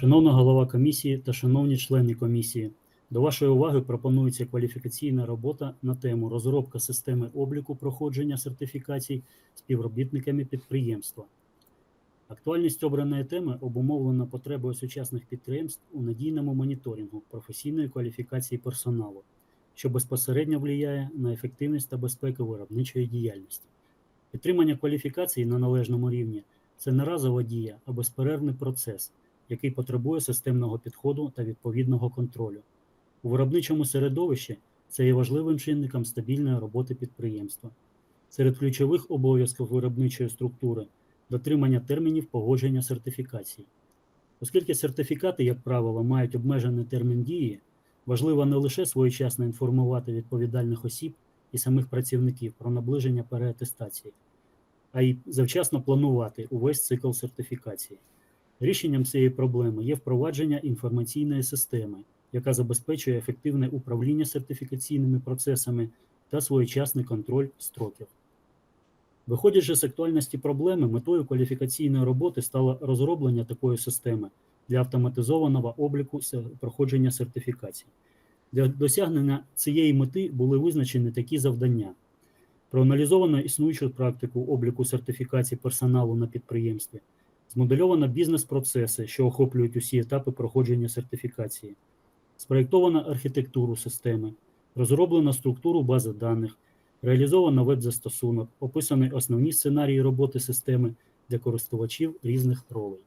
Шановна голова комісії та шановні члени комісії, до вашої уваги пропонується кваліфікаційна робота на тему розробка системи обліку проходження сертифікацій співробітниками підприємства. Актуальність обраної теми обумовлена потребою сучасних підприємств у надійному моніторингу професійної кваліфікації персоналу, що безпосередньо впливає на ефективність та безпеку виробничої діяльності. Підтримання кваліфікації на належному рівні це не разова дія, а безперервний процес, який потребує системного підходу та відповідного контролю. У виробничому середовищі це є важливим чинником стабільної роботи підприємства. Серед ключових обов'язків виробничої структури дотримання термінів погодження сертифікацій. Оскільки сертифікати, як правило, мають обмежений термін дії, важливо не лише своєчасно інформувати відповідальних осіб і самих працівників про наближення переатестації, а й завчасно планувати увесь цикл сертифікації. Рішенням цієї проблеми є впровадження інформаційної системи, яка забезпечує ефективне управління сертифікаційними процесами та своєчасний контроль строків. Виходячи з актуальності проблеми, метою кваліфікаційної роботи стало розроблення такої системи для автоматизованого обліку проходження сертифікацій. Для досягнення цієї мети були визначені такі завдання: проаналізовано існуючу практику обліку сертифікацій персоналу на підприємстві, змодельовано бізнес-процеси, що охоплюють усі етапи проходження сертифікації, спроєктовано архітектуру системи, розроблено структуру бази даних, реалізовано веб-застосунок, описані основні сценарії роботи системи для користувачів різних ролей.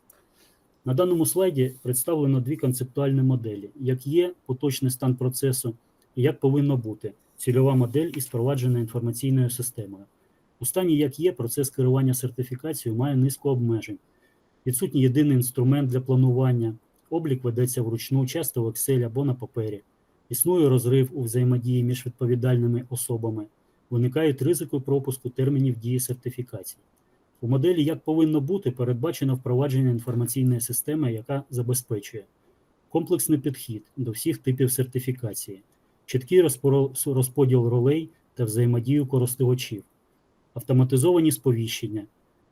На даному слайді представлено дві концептуальні моделі: як є поточний стан процесу і як повинно бути цільова модель із впровадженою інформаційною системою. У стані як є процес керування сертифікацією має низку обмежень. Відсутній єдиний інструмент для планування, облік ведеться вручну, часто в Excel або на папері. Існує розрив у взаємодії між відповідальними особами, виникають ризики пропуску термінів дії сертифікації. У моделі як повинно бути передбачено впровадження інформаційної системи, яка забезпечує комплексний підхід до всіх типів сертифікації, чіткий розподіл ролей та взаємодію користувачів, автоматизовані сповіщення,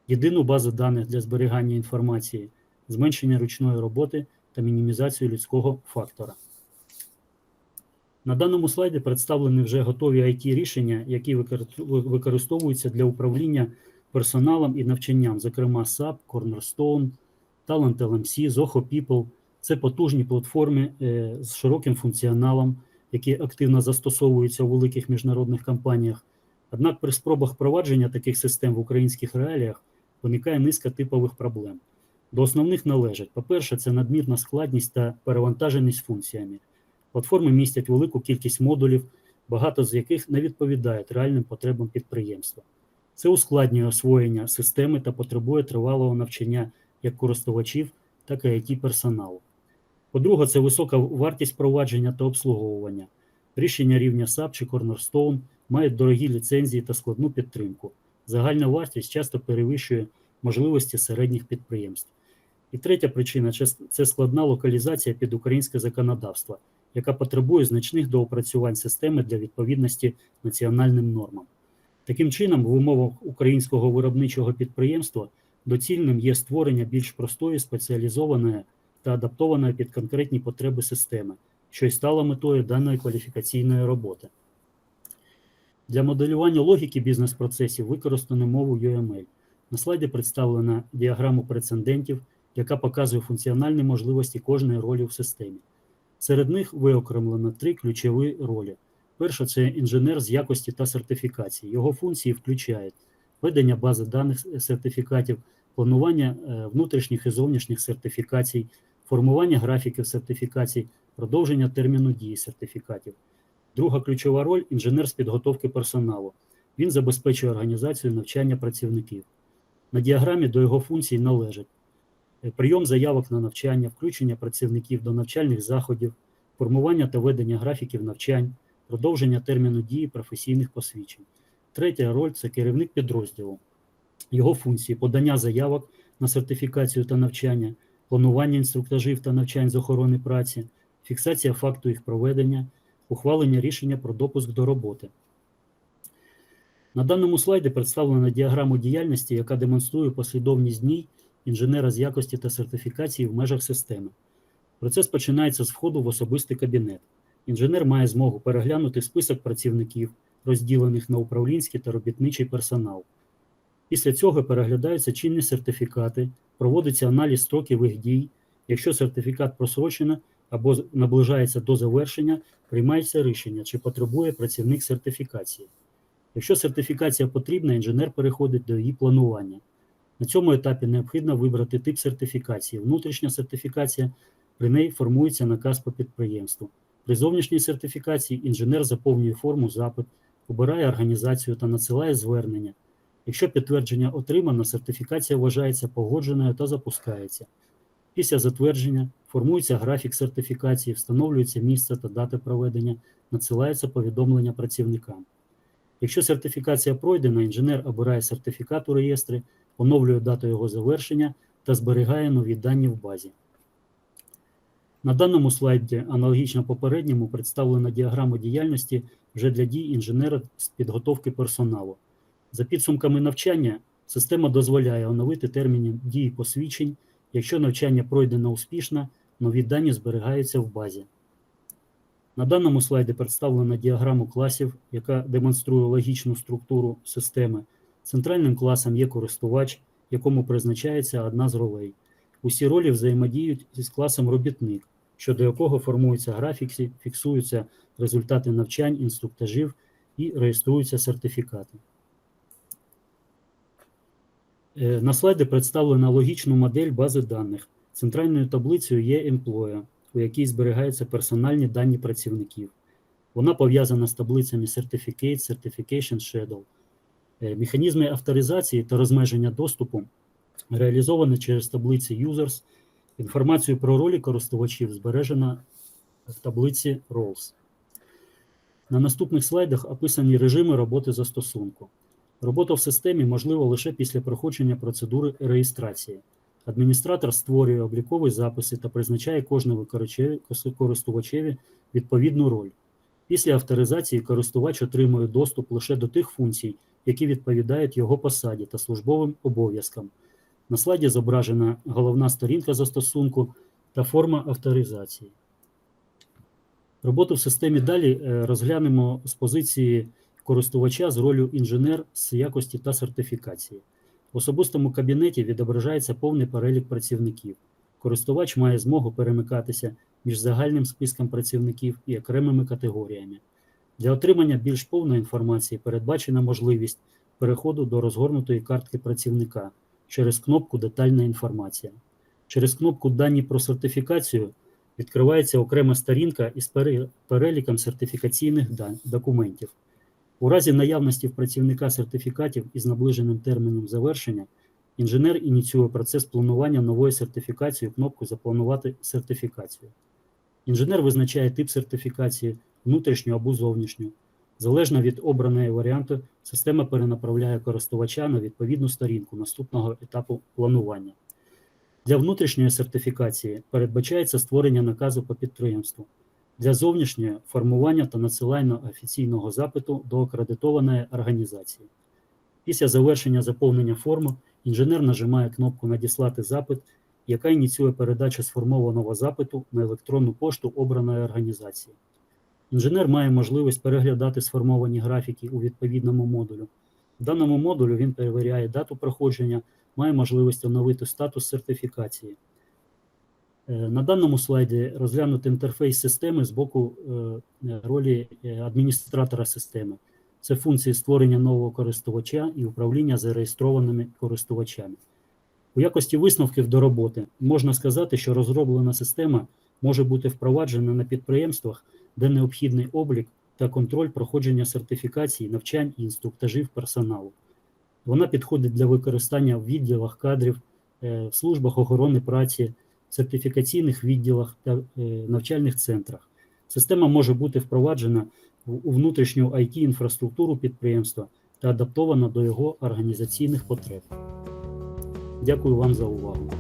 єдину базу даних для зберігання інформації, зменшення ручної роботи та мінімізацію людського фактора. На даному слайді представлені вже готові it рішення, які використовуються для управління персоналом і навчанням, зокрема SAP, Cornerstone, Talent LMC, Zoho People. Це потужні платформи е, з широким функціоналом, які активно застосовуються у великих міжнародних компаніях. Однак при спробах впровадження таких систем в українських реаліях виникає низка типових проблем. До основних належать: по-перше, це надмірна складність та перевантаженість функціями. Платформи містять велику кількість модулів, багато з яких не відповідають реальним потребам підприємства. Це ускладнює освоєння системи та потребує тривалого навчання як користувачів, так і it персоналу. По-друге, це висока вартість провадження та обслуговування. Рішення рівня SAP чи Cornerstone мають дорогі ліцензії та складну підтримку. Загальна вартість часто перевищує можливості середніх підприємств. І третя причина це складна локалізація під українське законодавство, яка потребує значних доопрацювань системи для відповідності національним нормам. Таким чином, в умовах українського виробничого підприємства доцільним є створення більш простої, спеціалізованої та адаптованої під конкретні потреби системи, що й стало метою даної кваліфікаційної роботи. Для моделювання логіки бізнес-процесів використано мову UML. На слайді представлена діаграма прецедентів, яка показує функціональні можливості кожної ролі в системі. Серед них виокремлено три ключові ролі. Перша це інженер з якості та сертифікації. Його функції включають ведення бази даних сертифікатів, планування е, внутрішніх і зовнішніх сертифікацій, формування графіків сертифікацій, продовження терміну дії сертифікатів. Друга ключова роль інженер з підготовки персоналу. Він забезпечує організацію навчання працівників. На діаграмі до його функцій належать е, прийом заявок на навчання, включення працівників до навчальних заходів, формування та ведення графіків навчань, продовження терміну дії професійних посвідчень. Третя роль це керівник підрозділу. Його функції подання заявок на сертифікацію та навчання, планування інструктажів та навчань з охорони праці, фіксація факту їх проведення, ухвалення рішення про допуск до роботи. На даному слайді представлена діаграма діяльності, яка демонструє послідовність дній інженера з якості та сертифікації в межах системи. Процес починається з входу в особистий кабінет. Інженер має змогу переглянути список працівників, розділених на управлінський та робітничий персонал. Після цього переглядаються чинні сертифікати, проводиться аналіз строків їх дій. Якщо сертифікат просрочено або наближається до завершення, приймається рішення, чи потребує працівник сертифікації. Якщо сертифікація потрібна, інженер переходить до її планування. На цьому етапі необхідно вибрати тип сертифікації. Внутрішня сертифікація, при неї формується наказ по підприємству. При зовнішній сертифікації інженер заповнює форму запит, обирає організацію та надсилає звернення. Якщо підтвердження отримано, сертифікація вважається погодженою та запускається. Після затвердження формується графік сертифікації, встановлюється місце та дата проведення, надсилається повідомлення працівникам. Якщо сертифікація пройдена, інженер обирає сертифікат у реєстрі, оновлює дату його завершення та зберігає нові дані в базі. На даному слайді, аналогічно попередньому, представлена діаграма діяльності вже для дій інженера з підготовки персоналу. За підсумками навчання, система дозволяє оновити терміни дії посвідчень. Якщо навчання пройдено успішно, нові дані зберігаються в базі. На даному слайді представлена діаграма класів, яка демонструє логічну структуру системи. Центральним класом є користувач, якому призначається одна з ролей. Усі ролі взаємодіють із класом робітник, щодо якого формуються графіки, фіксуються результати навчань, інструктажів і реєструються сертифікати. Е, На слайді представлена логічну модель бази даних. Центральною таблицею є Employee, у якій зберігаються персональні дані працівників. Вона пов'язана з таблицями Certificate, Certification Shadow. Е, Механізми авторизації та розмеження доступу реалізовані через таблиці Users. Інформацію про ролі користувачів збережена в таблиці Roles. На наступних слайдах описані режими роботи застосунку. Робота в системі можлива лише після проходження процедури реєстрації. Адміністратор створює облікові записи та призначає кожному користувачеві відповідну роль. Після авторизації користувач отримує доступ лише до тих функцій, які відповідають його посаді та службовим обов'язкам. На слайді зображена головна сторінка застосунку та форма авторизації. Роботу в системі далі е, розглянемо з позиції користувача з ролью інженер з якості та сертифікації. В особистому кабінеті відображається повний перелік працівників. Користувач має змогу перемикатися між загальним списком працівників і окремими категоріями. Для отримання більш повної інформації передбачена можливість переходу до розгорнутої картки працівника через кнопку Детальна інформація. Через кнопку Дані про сертифікацію відкривається окрема сторінка із переліком сертифікаційних документів. У разі наявності в працівника сертифікатів із наближеним терміном завершення, інженер ініціює процес планування нової сертифікації кнопку Запланувати сертифікацію. Інженер визначає тип сертифікації, внутрішню або зовнішню. Залежно від обраної варіанту, система перенаправляє користувача на відповідну сторінку наступного етапу планування. Для внутрішньої сертифікації передбачається створення наказу по підприємству. Для зовнішньої формування та надсилання офіційного запиту до акредитованої організації. Після завершення заповнення форми інженер нажимає кнопку Надіслати запит, яка ініціює передачу сформованого запиту на електронну пошту обраної організації. Інженер має можливість переглядати сформовані графіки у відповідному модулю. В даному модулю він перевіряє дату проходження, має можливість оновити статус сертифікації. Е, На даному слайді розглянути інтерфейс системи з боку е, ролі е, адміністратора системи. Це функції створення нового користувача і управління зареєстрованими користувачами. У якості висновків до роботи можна сказати, що розроблена система може бути впроваджена на підприємствах, де необхідний облік та контроль проходження сертифікацій, навчань і інструктажів персоналу. Вона підходить для використання в відділах кадрів, в службах охорони праці, сертифікаційних відділах та е, навчальних центрах. Система може бути впроваджена у внутрішню it інфраструктуру підприємства та адаптована до його організаційних потреб. Дякую вам за увагу.